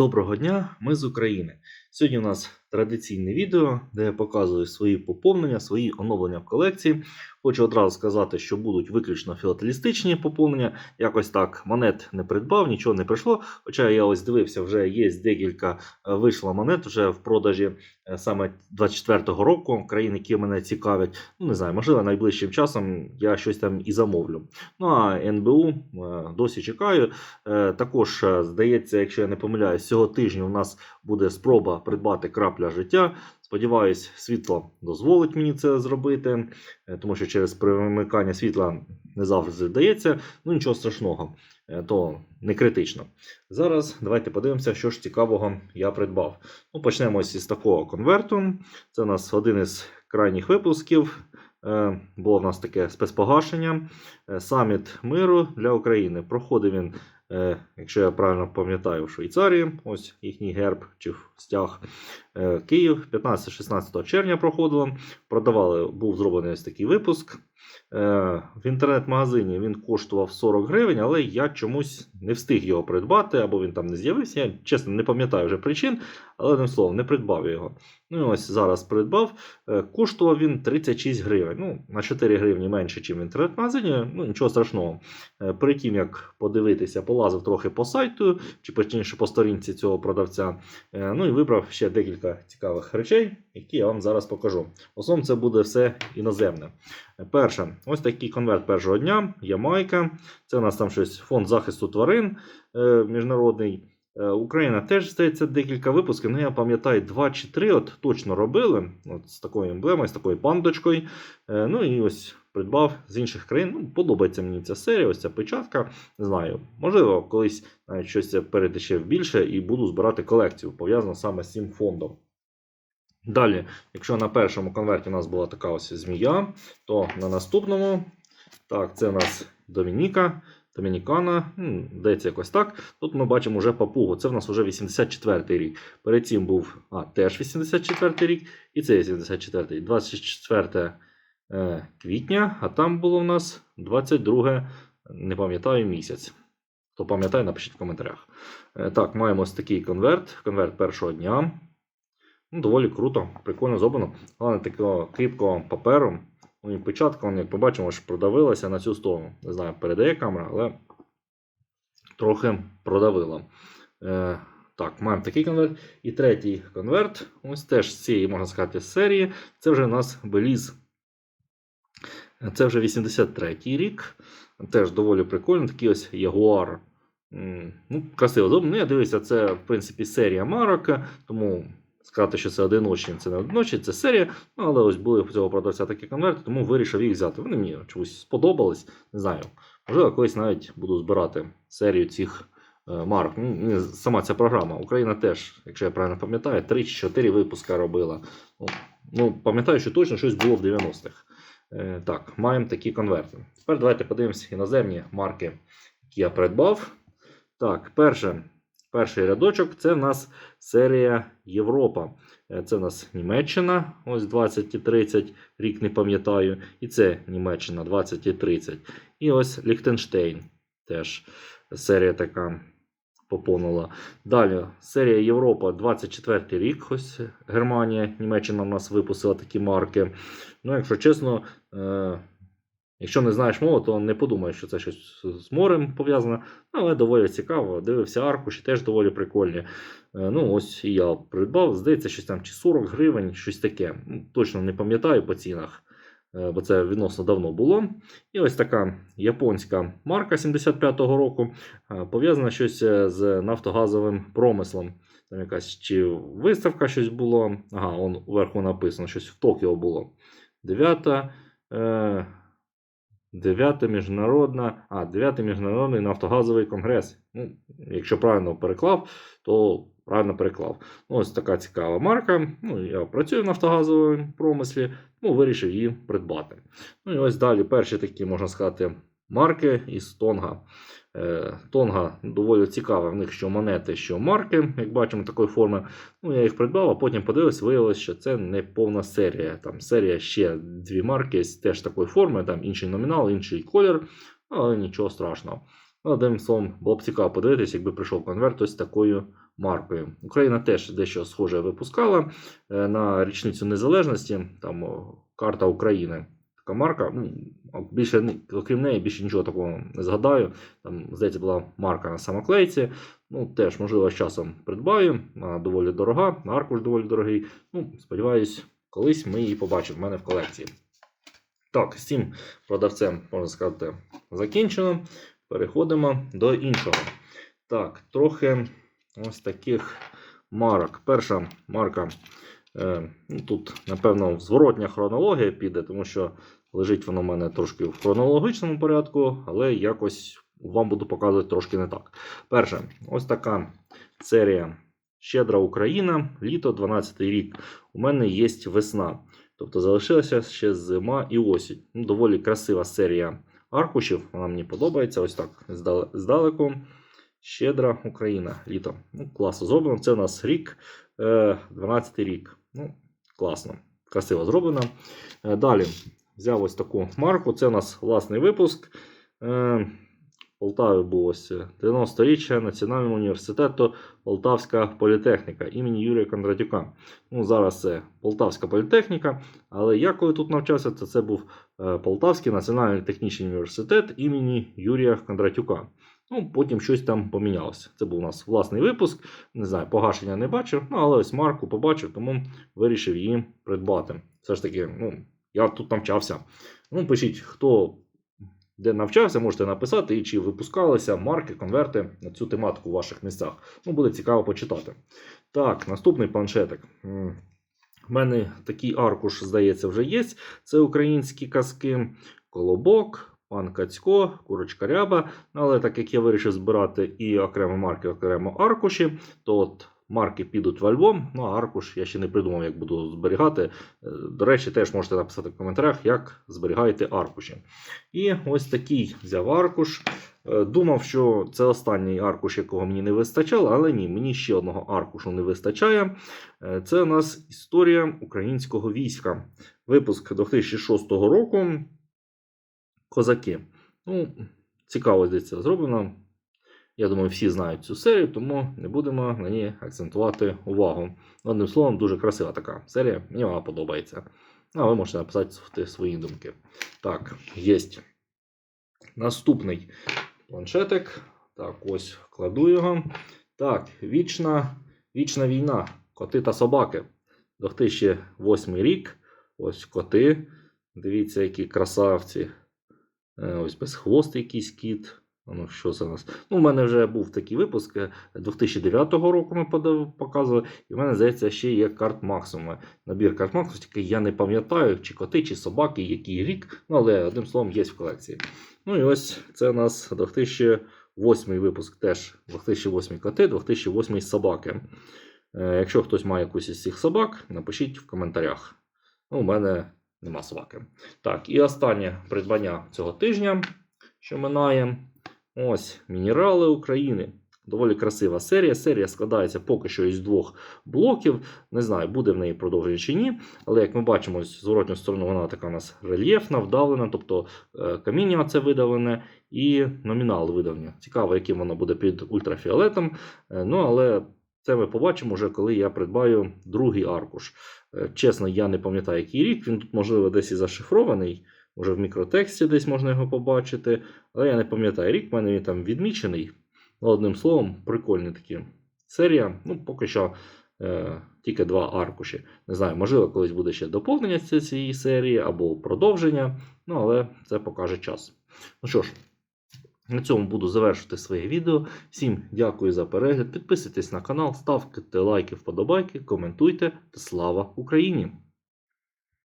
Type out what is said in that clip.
Доброго дня, ми з України. Сьогодні у нас традиційне відео, де я показую свої поповнення, свої оновлення в колекції. Хочу одразу сказати, що будуть виключно філателістичні поповнення. Якось так монет не придбав, нічого не прийшло. Хоча я ось дивився, вже є декілька е, вийшло монет вже в продажі е, саме 24-го року. Країн, які мене цікавлять. Ну не знаю, можливо, найближчим часом я щось там і замовлю. Ну а НБУ е, досі чекаю. Також здається, якщо я не помиляюсь, цього тижня у нас буде спроба придбати крапля життя. Сподіваюсь, світло дозволить мені це зробити, е, тому що через примикання світла не завжди вдається. Ну нічого страшного, е, то не критично. Зараз давайте подивимося, що ж цікавого я придбав. Ну, почнемо із такого конверту. Це у нас один із крайніх випусків. Е, Було в нас таке спецпогашення. Саміт миру для України. Проходив він, якщо я правильно пам'ятаю, в Швейцарії. Ось їхній герб чи стяг. Е, Київ 15-16 червня проходило. Продавали, був зроблений ось такий випуск. Е, В інтернет-магазині він коштував 40 гривень, але я чомусь не встиг його придбати, або він там не з'явився. Я чесно не пам'ятаю вже причин, але одним словом, не придбав його. Ну і ось зараз придбав. Е, Коштував він 36 гривень. Ну, на 4 гривні менше, ніж в інтернет-магазині. Ну, нічого страшного. Е, Перед тим, як подивитися, полазив трохи по сайту, чи точніше по сторінці цього продавця. Ну і вибрав ще декілька цікавих речей, які я вам зараз покажу. В основному це буде все іноземне. Е, Перше, ось такий конверт першого дня, Ямайка. Це у нас там щось фонд захисту тварин е, міжнародний. Е, Україна теж здається декілька випусків. Ну я пам'ятаю, два чи три от точно робили. От з такою емблемою, з такою пандочкою. Е, Ну і ось придбав з інших країн. Ну, подобається мені ця серія, ось ця печатка. Не знаю, можливо, колись навіть щось перетече більше і буду збирати колекцію, пов'язану саме з цим фондом. Далі, якщо на першому конверті у нас була така ось змія, то на наступному, так, це у нас Домініка, Домінікана, здається, якось так. Тут ми бачимо вже папугу. Це в нас вже 84-й рік. Перед цим був а, теж 84-й рік, і це 84-й, 24 е, квітня, а там було в нас 22, не пам'ятаю місяць. Хто пам'ятає, напишіть в коментарях. Е, так, маємо ось такий конверт, конверт першого дня. Ну, доволі круто, прикольно зроблено. Головне такого кріпкого паперу. Ну і печатка, як побачимо, ж продавилася на цю сторону. Не знаю, передає камера, але трохи продавила. Е, так, маємо такий конверт. І третій конверт. Ось теж з цієї, можна сказати, серії. Це вже у нас Беліз. Це вже 83-й рік. Теж доволі прикольно. Такий ось Ягуар. Ну, красиво зроблено. Ну, я дивився, це, в принципі, серія марок, тому сказати, що це одиночні, це не одиночні, це серія. Ну, але ось були в цього продавця такі конверти, тому вирішив їх взяти. Вони мені чомусь сподобались. Не знаю. Можливо, колись навіть буду збирати серію цих е, марок. Ну, сама ця програма. Україна теж, якщо я правильно пам'ятаю, 3 чи 4 випуска робила. Ну, ну, пам'ятаю, що точно щось було в 90-х. Е, так, маємо такі конверти. Тепер давайте подивимося іноземні марки, які я придбав. Так, перше, перший рядочок це в нас серія Європа. Е, Це в нас Німеччина, ось 20 і 30, рік не пам'ятаю. І це Німеччина 20 і 30. І ось Ліхтенштейн теж серія така поповнила. Далі серія Європа 24 рік. Ось Германія, Німеччина у нас випустила такі марки. Ну, якщо чесно, е, якщо не знаєш мову, то не подумаєш, що це щось з морем пов'язане. Але доволі цікаво. Дивився аркуші, теж доволі прикольні. Е, Ну, ось і я придбав. Здається, щось там чи 40 гривень, щось таке. Точно не пам'ятаю по цінах, е, бо це відносно давно було. І ось така японська марка 75-го року. е, Пов'язана щось з нафтогазовим промислом. Там якась чи виставка щось було. Ага, он вверху написано, щось в Токіо було. Дев'ята. Е, Дев'ята міжнародна, а, дев'ятий міжнародний нафтогазовий конгрес. Ну, якщо правильно переклав, то правильно переклав. Ну, ось така цікава марка. Ну, я працюю в нафтогазовому промислі, тому вирішив її придбати. Ну і ось далі перші такі, можна сказати, марки із Тонга. Е, Тонга доволі цікава, в них що монети, що марки, як бачимо, такої форми. Ну, я їх придбав, а потім подивився, виявилося, що це не повна серія. Там серія ще дві марки теж такої форми, там інший номінал, інший колір, але нічого страшного. Ну, одним словом, було б цікаво подивитися, якби прийшов конверт ось такою маркою. Україна теж дещо схоже випускала е, на річницю незалежності. Там карта України. Така марка. Ну, більше ні- окрім неї, більше нічого такого не згадаю. Там, здається, була марка на самоклейці. Ну, теж, можливо, з часом придбаю. Вона доволі дорога, аркуш доволі дорогий. Ну, сподіваюсь, колись ми її побачимо в мене в колекції. Так, з цим продавцем, можна сказати, закінчено. Переходимо до іншого. Так, трохи ось таких марок. Перша марка. Е, ну, тут, напевно, зворотня хронологія піде, тому що лежить воно в мене трошки в хронологічному порядку, але якось вам буду показувати трошки не так. Перше, ось така серія Щедра Україна, літо 12 рік. У мене є весна. Тобто залишилася ще зима і осінь. Ну, доволі красива серія аркушів. Вона мені подобається. Ось так здалеку. Щедра Україна. Літо. Ну, класно зроблено. Це у нас рік, е, 12 рік. Ну, класно. Красиво зроблено. Е, Далі взяв ось таку марку. Це у нас власний випуск. Е, Полтаві був 90-річчя Національного університету Полтавська політехніка імені Юрія Кондратюка. Ну, зараз це Полтавська політехніка, але я коли тут навчався, то це був е, Полтавський національний технічний університет імені Юрія Кондратюка. Ну, потім щось там помінялося. Це був у нас власний випуск. Не знаю, погашення не бачив, ну, але ось марку побачив, тому вирішив її придбати. Все ж таки, ну, я тут навчався. Ну, пишіть, хто де навчався, можете написати, і чи випускалися марки, конверти на цю тематику в ваших місцях. Ну, буде цікаво почитати. Так, наступний планшетик. У мене такий аркуш, здається, вже є. Це українські казки, Колобок, пан Кацько, Курочка Ряба. Ну, Але так як я вирішив збирати і окремо марки, окремо аркуші, то от марки підуть в альбом. Ну а аркуш я ще не придумав, як буду зберігати. Е, До речі, теж можете написати в коментарях, як зберігаєте аркуші. І ось такий взяв аркуш. Е, Думав, що це останній аркуш, якого мені не вистачало, але ні, мені ще одного аркушу не вистачає. Е, Це у нас історія українського війська. Випуск 2006 року. Козаки. Ну, цікаво здається зроблено. Я думаю, всі знають цю серію, тому не будемо на ній акцентувати увагу. Одним словом, дуже красива така серія. Мені вона подобається. А ви можете написати свої думки. Так, є. Наступний планшетик. Так, ось кладу його. Так, вічна, вічна війна. Коти та собаки. 2008 рік. Ось коти. Дивіться, які красавці. Е, Ось безхвост якийсь кіт. Ну, що це у нас? Ну, у мене вже був такий випуск е, 2009 року ми подав- показували, і в мене, здається, ще є карт максимум. Набір карт максимум, тільки я не пам'ятаю, чи коти, чи собаки, який рік. Ну, але одним словом, є в колекції. Ну і ось це у нас 2008 випуск теж 2008 коти, 2008 собаки. Е, Якщо хтось має якусь із цих собак, напишіть в коментарях. Ну, у мене нема собаки. Так, і останнє придбання цього тижня, що минає. Ось Мінерали України. Доволі красива серія. Серія складається поки що із двох блоків. Не знаю, буде в неї продовження чи ні. Але як ми бачимо, ось зворотню сторону вона така у нас рельєфна, вдавлена, тобто е, каміння це видавлене і номінал видавлення. Цікаво, яким воно буде під ультрафіолетом. Е, Ну, але це ми побачимо вже, коли я придбаю другий аркуш. Е, Чесно, я не пам'ятаю, який рік. Він тут, можливо, десь і зашифрований. Може, в мікротексті десь можна його побачити. Але я не пам'ятаю рік, в мене він там відмічений. Одним словом, прикольна такі серія. Ну, поки що е, тільки два аркуші. Не знаю, можливо, колись буде ще доповнення ці- цієї серії або продовження. Ну, але це покаже час. Ну що ж, на цьому буду завершувати своє відео. Всім дякую за перегляд. Підписуйтесь на канал, ставте лайки, вподобайки, коментуйте слава Україні!